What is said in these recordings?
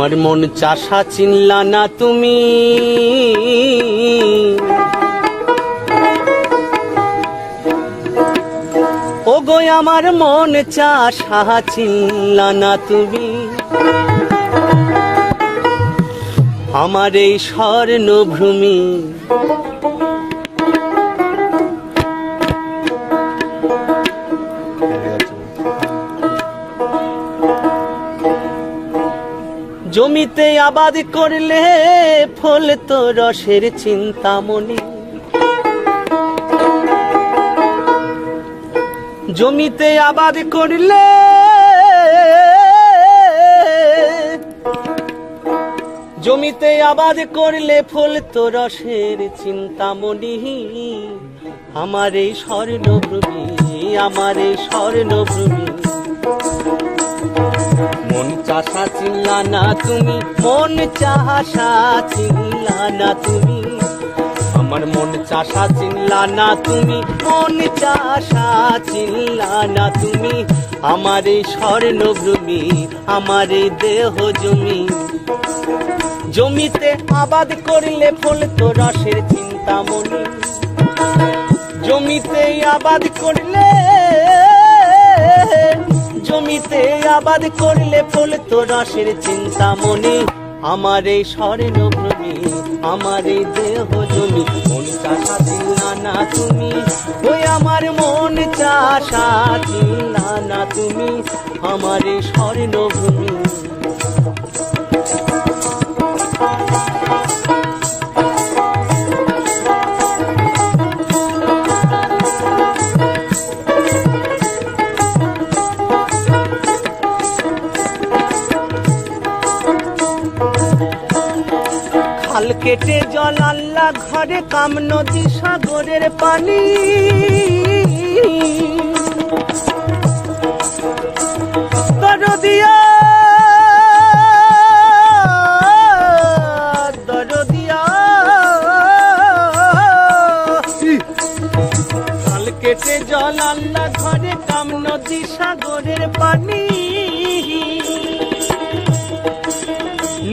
আমার মন চাষা চিনলা না তুমি। ও গো আমার মন চাষা চিনলা না তুমি। আমার এই স্বর্ণভূমি জমিতে আবাদ করলে ফল তো রসের চিন্তামণি। জমিতে আবাদ করলে জমিতে আবাদ করলে ফল তো রসের চিন্তামণি। আমার এই স্বর্ণভূমি, আমার এই স্বর্ণভূমি। মন চাষা চিল্লা না তুমি, মন চাষা চিল্লা না তুমি। আমার মন চাষা চিল্লা না তুমি, মন চাষা চিল্লা না তুমি। আমার এই স্বর্ণভূমি, আমার এই দেহ জমি। জমিতে আবাদ করলে ফল তো রসের চিন্তামণি। জমিতে আবাদ করলে জমিতে আবাদ করলে ফল তো রসের চিন্তা মনে। আমার এই স্বর্ণভূমি, আমার এই দেহ জমি মন চাষা তুমি। ওই আমার মন চাষা না তুমি। আমার এই স্বর্ণভূমি কেটে জল আল্লাহ ঘরে কাম নদী সাগরের পানি। দরদিয়া দরদিয়া খাল কেটে জল আল্লাহ ঘরে কাম নদী সাগরের পানি।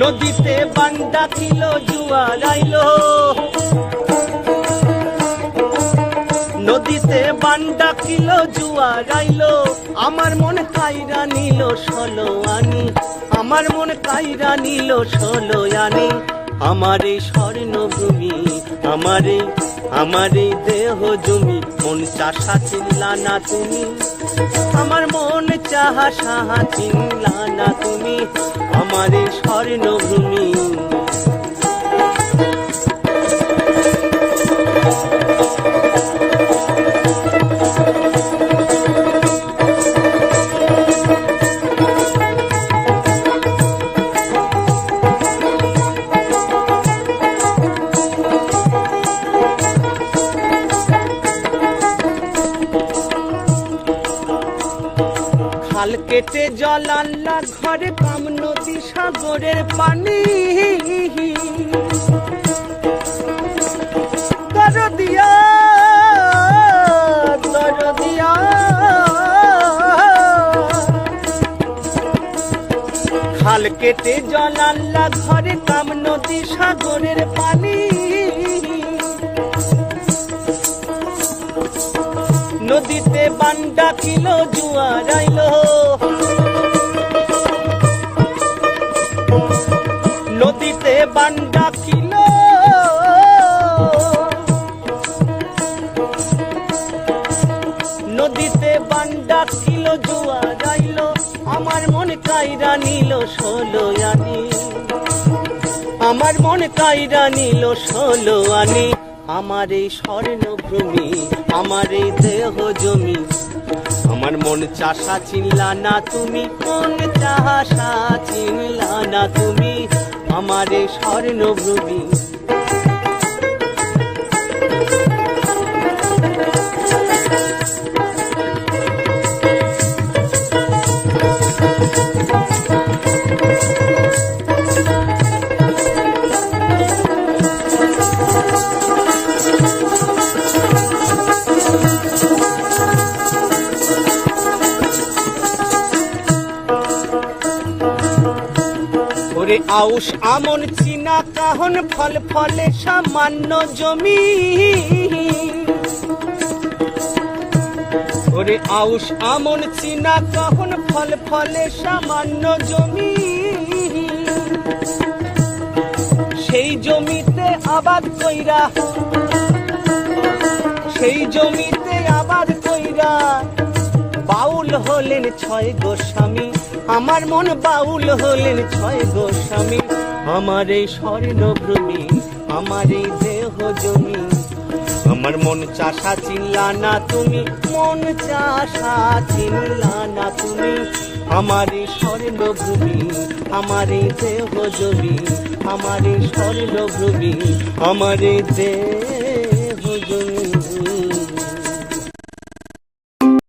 নদীতে বান্দা ছিল জুয়ার আইলো নদীতে বান্দা ছিল জুয়ার আইলো আমার মন কাইরা নিল, ষোলো আনি। আমার মন কাইরা নিল, ষোলো আনি। আমার স্বর্ণভূমি, আমারে আমারে দেহ জমি, মন চাষা চিল্লা না তুমি? আমার মন চাহা সাহা চিল্লা না তুমি? আমারে স্বর্ণভূমি কেটে জল আল্লাহ ঘরে কাম নদী, সাগরের পানি। দরদিয়া দরদিয়া। খাল কেটে জল আল্লাহ ঘরে কাম নদী, সাগরের পানি। নদীতে বান্ডা কিলো, জুয়ার আইলো। নদীতে বান্ডা কিলো নদীতে বান্ডা কিলো জুয়ার আইলো আমার মন কাইরা নিল ষোলো আনি। আমার মন কাইরা নিল ষোলো আনি। আমার এই স্বর্ণভূমি, আমার এই দেহ জমি। আমার মন চাষা চিনলা না তুমি, মন চাষা চিনলা না তুমি। আমার এই ওরে আউশ আমন চিনা কাহন ফল ফলে সামান্য জমি। ওরে আউশ আমন চিনা কাহন ফল ফলে সামান্য জমি। সেই জমিতে আবাদ কইরা, সেই জমিতে আবাদ কইরা বাউল হলেন ছয় গোস্বামী। আমার মন বাউল হলেন ছয় গোস্বামী আমার এই স্বর্ণভূমি, আমার এই দেহ জমি। আমার মন চাষা চিনলা না তুমি, মন চাষা চিনলা না তুমি। আমার এই স্বর্ণভূমি, আমার এই দেহ জমি। আমার এই স্বর্ণভূমি, আমার এই দেহ